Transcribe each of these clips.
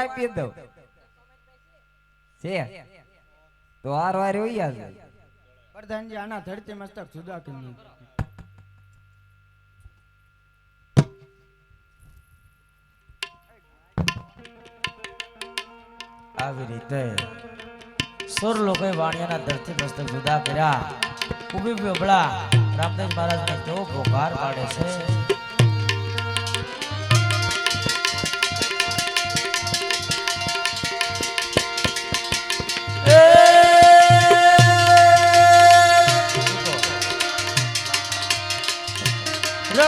આપી દઉં. છે? તો હાર વાર હોય આજે પ્રધાનજી આના ધરતી મસ્તક જુદા કરી આવી રીતે સોર લોકોએ વાણિયાના ધરતી મસ્તક જુદા કર્યા. ઊભી ઊભી અબળા રામદેવ મહારાજને કેવો પોકાર પાડે છે?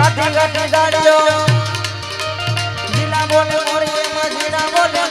ગાડી ગાડી ગાડ્યો જીલા બોલે મોરી જીના બોલે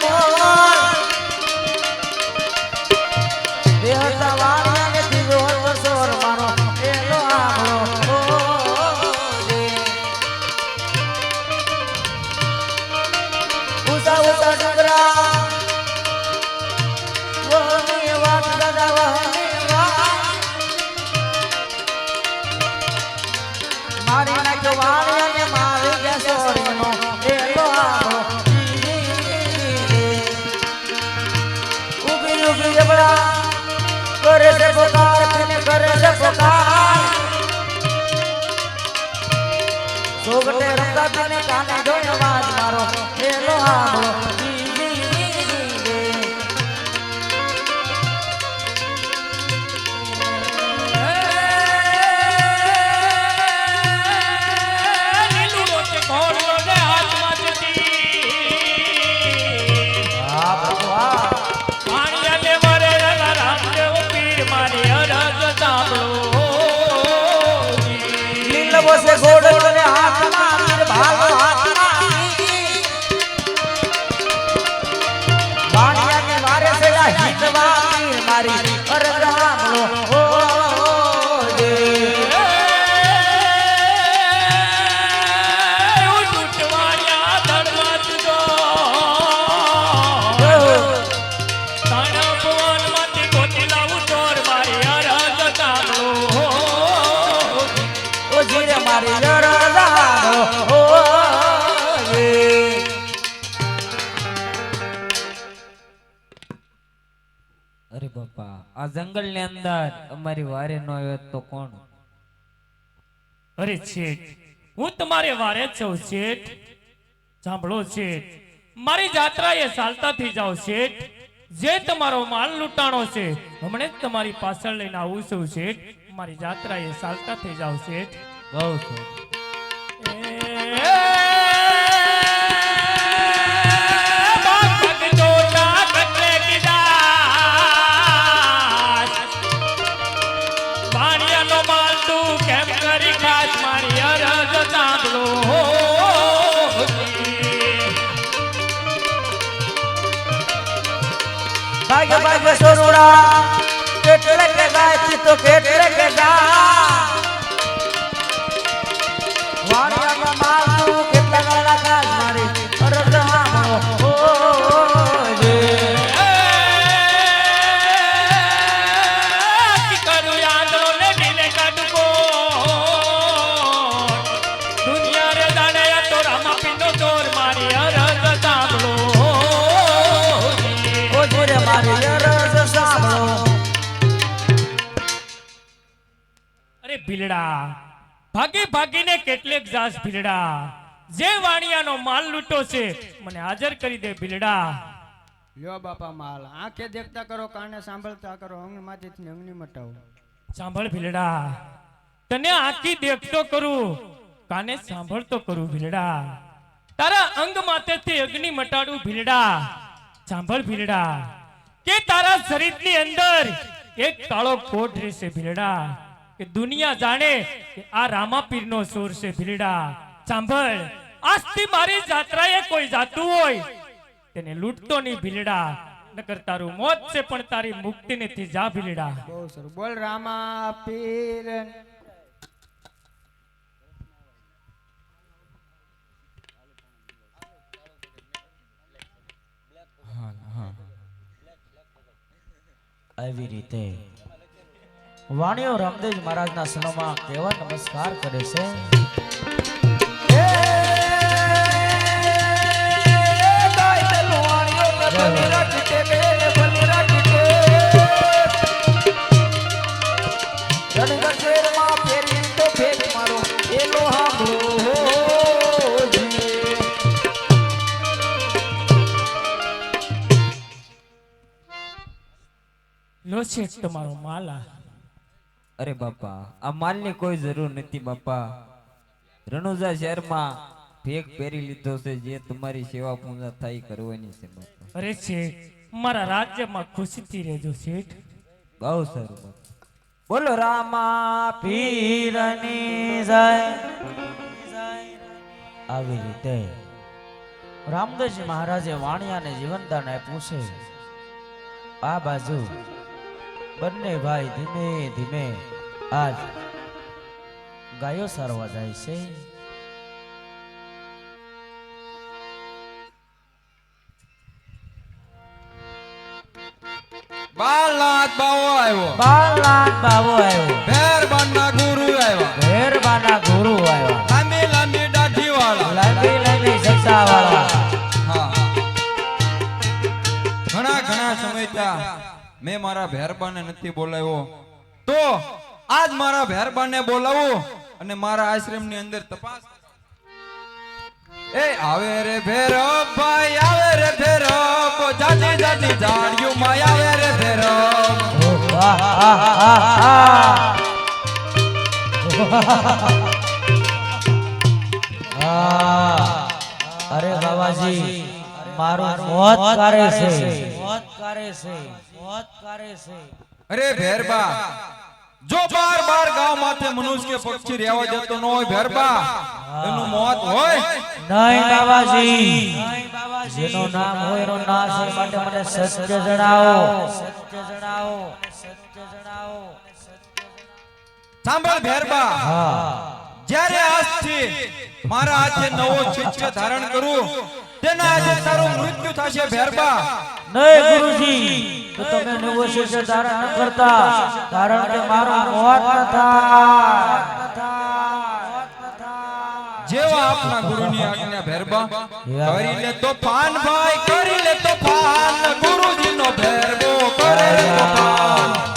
રમતા તને કાને જોઈને વાજ મારો. અરે બાપા આ જંગલની અંદર અમારી વારે નો આવ્યો તો કોણ? અરે શેઠ હું તમારે વારે છું શેઠ. સાંભળો શેઠ મારી જાત્રા એ ચાલતા થઈ જાઓ શેઠ. જે તમારો માલ લૂંટાણો છે હમણે જ તમારી પાછળ લઈને આવું છું શેઠ. મારી એ ચાલતા થઈ જાઓ શેઠ. બહુ છે बाई बसवडा ભીલડા ભાગી ભાગીને કેટલેક જાસ ભીલડા જે વાણિયાનો માલ લૂંટો છે મને હાજર કરી દે ભીલડા લ્યો બાપા માલ આંખે દેખતા કરો કાને સાંભળતા કરો અંગમાંથી અંગની મટાવો। સાંભળ ભીલડા તને આંખી દેખતો કરું કાને સાંભળતો કરું ભીલડા તારા અંગ માથેથી અગ્નિ મટાડું ભીલડા સાંભળ ભીલડા કે તારા શરીરની અંદર એક કાળો કોટ રહેશે ભીલડા કે દુનિયા જાણે કે આ રામાપીરનો સોર છે ભીલડા. સાંભળ આજથી મારી જાત્રાએ કોઈ જાતું હોય તેને લૂંટતો નહીં ભીલડા. નકર તારું મોત છે પણ તારી મુક્તિ નથી જા ભીલડા. બહુ સારું. બોલ રામા પીર આવી રીતે વાણીઓ રામદેવ મહારાજના સનોમાં કેવા નમસ્કાર કરે છે. લો છે તમારો માલા. અરે બાપા આ માલની કોઈ જરૂર નથી બાપા. રણુજા શહેરમાં ભેગ પહેરી લીધો છે જે તમારી સેવા પૂજા થાય કરવાની છે બાપા. અરે છે મારા રાજ્યમાં ખુશીથી રહેજો શેઠ. બહુ સારું બાપા. બોલો રામા પીરની જય. આવી રીતે રામદાસજી મહારાજે વાણિયાને જીવનદાન આપ્યું છે આ બાજુ બંને ભાઈ ધીમે ધીમે આજ ગાયો સારવા જાય છે. બાલનાથ બાવો આવ્યો. બાલનાથ બાબુ આવ્યો. ભેરબાના ગુરુ આવ્યા. ભેરબાના ગુરુ આવ્યા. લાંબી લાંબી દાઢી વાળા લાંબી લાંબી સત્તા વાળા હા. ઘણા ઘણા સમય ત્યાં મેં મારા ભેરબાને નથી બોલાવ્યો. તો આજ મારા ભેરબાને બોલાવું અને મારા આશ્રમની અંદર તપાસ એ આવે રે ભેરો ભાઈ આવે રે ભેરો જાજી જાજી જાડિયું માં આવે રે ભેરો અરે બાબાજી મારું મોત કરે છે. મોત કરે છે. મોત કરે છે. અરે ભેરબા જો બાર બાર ગામ માથે મનુષ્ય કે પક્ષી રહેવા જતો ન હોય ભેરબા એનું મોત હોય. નહીં બાબાજી જેનો નામ હોય એનો નાશ એ માટે મને સત્ય જણાવો. સત્ય જણાવો. સત્ય જણાવો. સાંભળ ભેરબા. હા. જ્યારે આજથી મારા હાથે નવો શિષ્ય ધારણ કરું તેના આજે તારું મૃત્યુ થશે ભેરબા. નહીં ગુરુજી તો તમે નવો ધારણ કરતા કારણ કે મારો મોત ન જેવા આપના ગુરુની આજ્ઞા ભેરબા કરી લે તો ભાઈ કરી લે તો ગુરુજીનો ભેરબો કરે તો